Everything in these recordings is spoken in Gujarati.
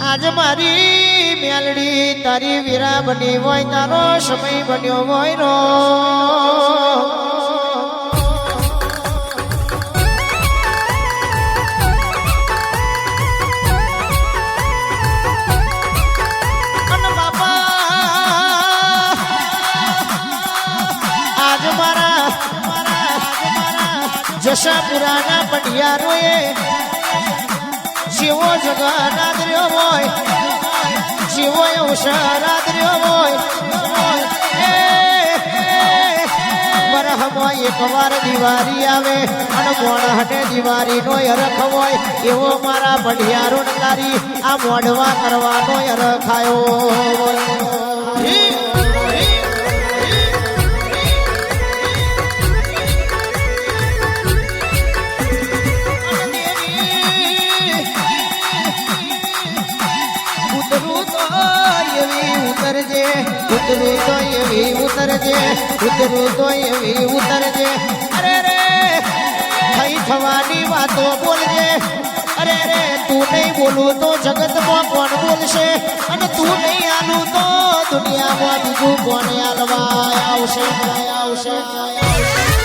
આજ મારી મેલડી તારી વીરા બની હોય તારો સમય બન્યો હોય રો જશાપુરાના પટિયારોએ શિવો જગન્નાથર્યો હોય શિવો અવસરાત્ર્યો હોય. એ, એ, વરહમાં એક વાર દિવાળી આવે અને મોણહને દિવાળીનો અરખ હોય એવો મારા ભડિયારો તારી આ મોઢવા કરવાનો અરખ ઉતરજે, ઉતરું તો એવી ઉતરજે. અરે રે, થઈ થવાની વાતો બોલજે. અરે રે, તું નહીં બોલું તો જગતમાં કોણ બોલશે? અને તું નહીં આલું તો દુનિયામાં બીજું કોને આલવા આવશે આવશે એટલે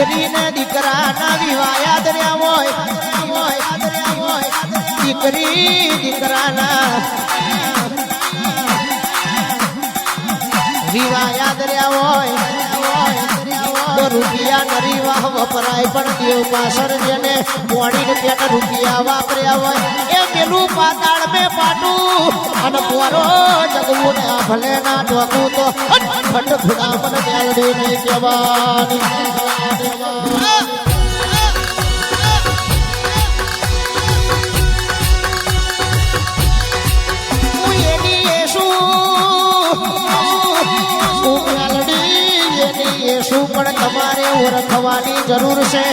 દીકરીને દીકરાના વિવાયા દર્યા હોય. દીકરી દીકરાના વિવાયા દર્યા હોય. રૂપિયા નરી વાહ વપરાય, પણ દેવ પાછળ જેને મોડી પેટ રૂપિયા વાપર્યા હોય પેલું પાતાળ મેં પાટું અને પોરો જગવું ને ભલે ના ઢોકું તો ખંડ ફુડા મને મેલડી ની કહેવાની શું પણ તમારે ઓળખવાની જરૂર છે.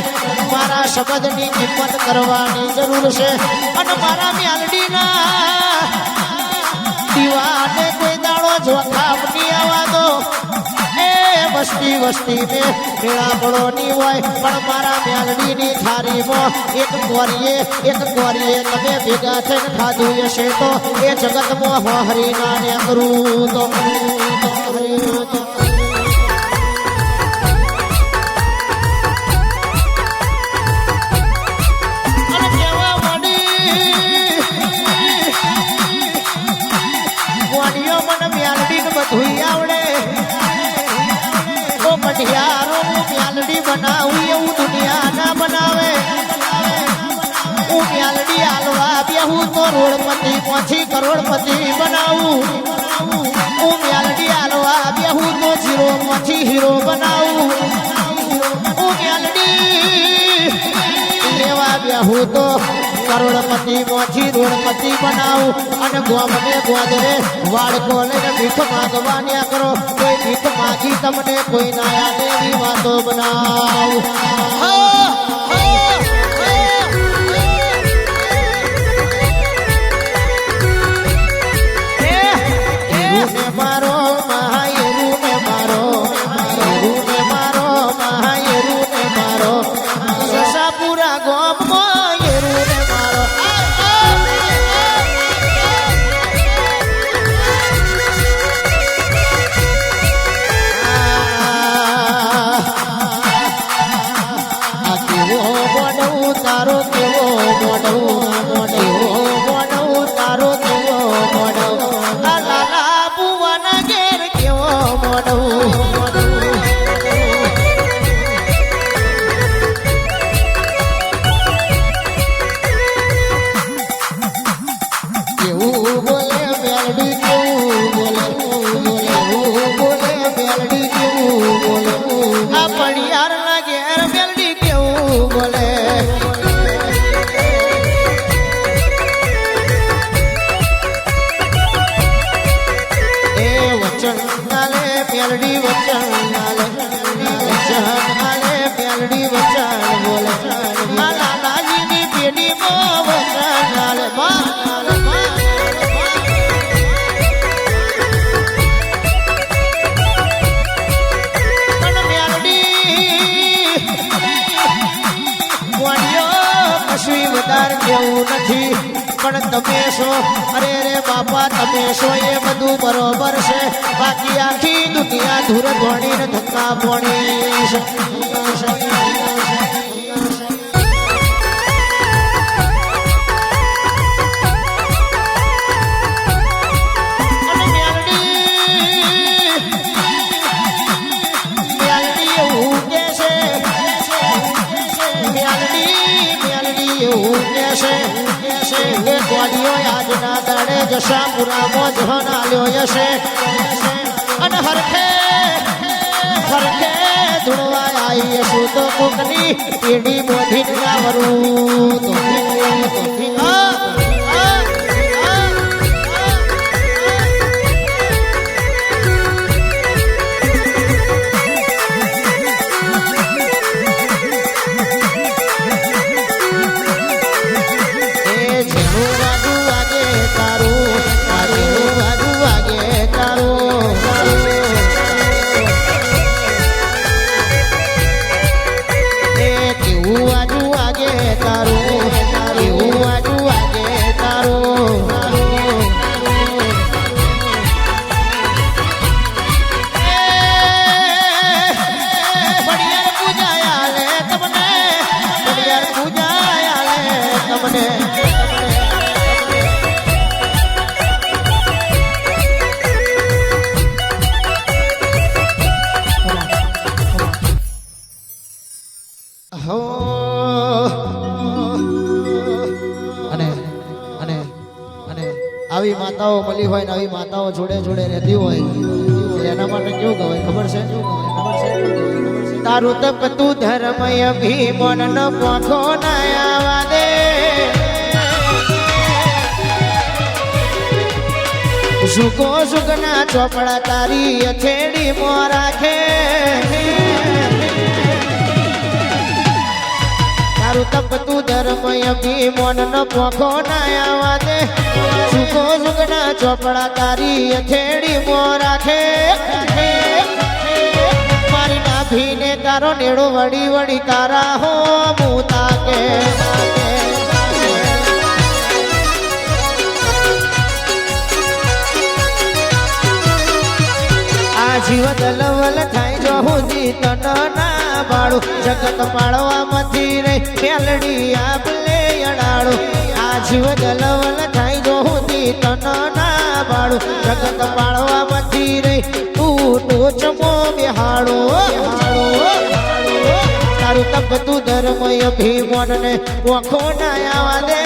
મારા શબ્દની કિંમત કરવાની જરૂર છે. અને મારા મ્યાલડીના દીવાને કોઈ દાડો આવવા દો એ વસ્તી વસ્તી ને મેળા પડો ની હોય. પણ મારા મેલડીની થારીમાં એક ગોરીએ એક ગોરીએ તમે ભેગા થઈને ખાધું હશે તો એ જગતમાં હરીના ને કરું તો કરું તો કરું તો. ગોળીઓ મને મ્યાલડી ને બધું આવડે. ઓ મઢિયારો હું મ્યાલડી બનાવું એવું દુનિયા ના બનાવે. હું મ્યાલડી આલવા બેહું તો રોડપતિ પછી કરોડપતિ બનાવું. હું મ્યાલડી આલવા બેહું તો જીરો પછી હીરો બનાવું. હું મ્યાલડી લેવા બેહું તો કરોડપતિ મોછી રોડપતિ બનાવું. અને ગોમને ગોદરે વાળકો લઈને ભીખ માંગવાન્યા કરો. કોઈ ભીખ માગી તમને કોઈ નાયા દેવી વાતો બનાવું. વચન નાલે પ્યાલડી વચન નાલે. વચન નાલે પ્યાલડી વચન બોલે. નથી. પણ તમે છો? અરે રે બાપા, તમે છો એ બધું બરોબર છે. બાકી આખી દુનિયા ધૂર ધોણીને ધક્કા પોણી જશાપુરામાં જહન આલ્યો ધૂળવા આવી તો કોકની પેઢી ના વરું તો આવી માતાઓ મળી હોય ને આવી માતાઓ જોડે જોડે રહેતી હોય એના માટે કેવું કહેવાય? ખબર છે? તારું તપ તું ધર્મય ભીમન ન પોખો ના આવા દે સુકો સુખના ચોપડા તારી અથેડી મો રાખે. તારું તપ તું ધર્મય ભીમન ન પોખો ના આવા દે. સુકો સુગના ચોપડા તારી અથેડી મો રાખે. મારી નાભીને તારો નેડો વળી વળી તારા હો મુતા તાકે. જીવ દલવલ થાય જો હું જીત ના બાળું જગત પાળવામાંથી રે મેલડી આપલે અડાડો. આ જીવ દલવલ થાય જો હું જીત ના બાળું જગત પાળવામાંથી રે તું ટોચમો બિહાડો. તારું તપ તું ધર્મય ભીમન ને ઓખો ના આવા દે.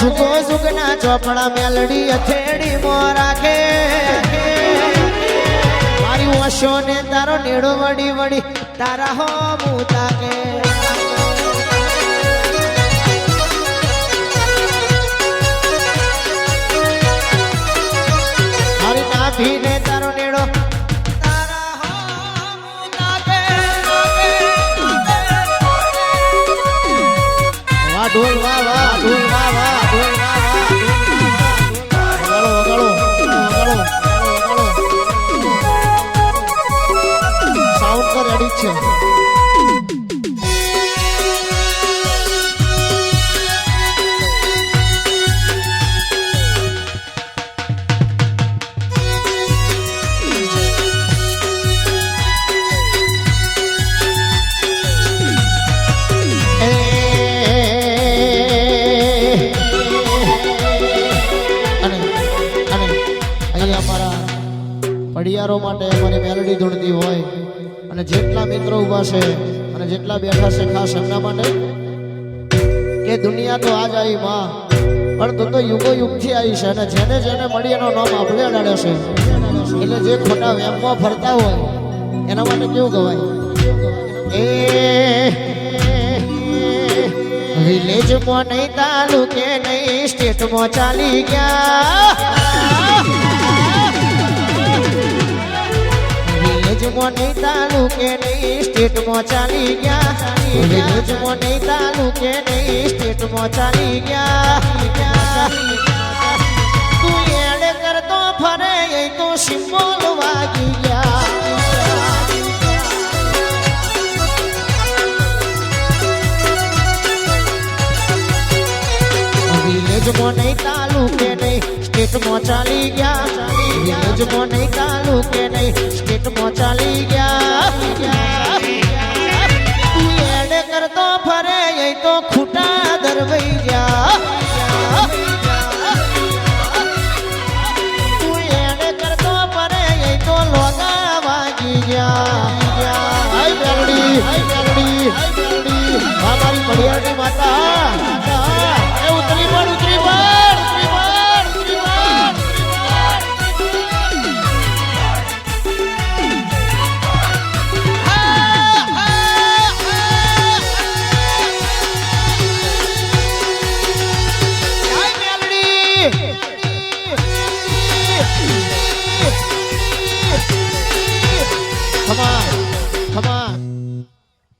સુખો સુખ ના ચોપડા મેલડી અથેડી મો રાખે. મારી ને તારો નેડો વડી વડી, તારા હો મુતા કે મારી નાભી ને તારો નેડો વાહ ઢોલ વાહ છે પડિયારો માટે અમારી મેલડી ધૂણતી હોય. અને જેટલા મિત્રો ઊભા છે અને જેટલા બેઠા છે ખાસ એમના માટે, કે દુનિયા તો આજ આવી માં, પણ તું તો યુગો યુગથી આવી છે અને જેને જેને મળી એનો નામ આપણે અડાડે છે. એટલે જે ખોટા વેમમાં ફરતા હોય, એના માટે કેવું કહેવાય? એ વિલેજમાં નહીં તાલુકે નહીં સ્ટેટમાં ચાલી ગયા. ભુજમાં નહીં તાલુકે નહીં, સ્ટેટમાં ચાલી ગયા. ભુજમાં નહીં તાલુકે નહીં, સ્ટેટમાં ચાલી ગયા. તું એડ કરતો ફરે, એ તો સિમ્બોલ વાગી ગયા. વિલેજમાં નહીં તાલુકે નહીં, સ્ટેટમાં ચાલી ગયા. વિલેજમાં નહીં ચાલુ કે નહીં સ્ટેટમાં ચાલી ગયા તું એડ કરતો ફરે એ તો ખૂટા દરવઈ ગયા તું એડ કરતો ફરે એ તો લોગા વાગી ગયા હાય મેલડી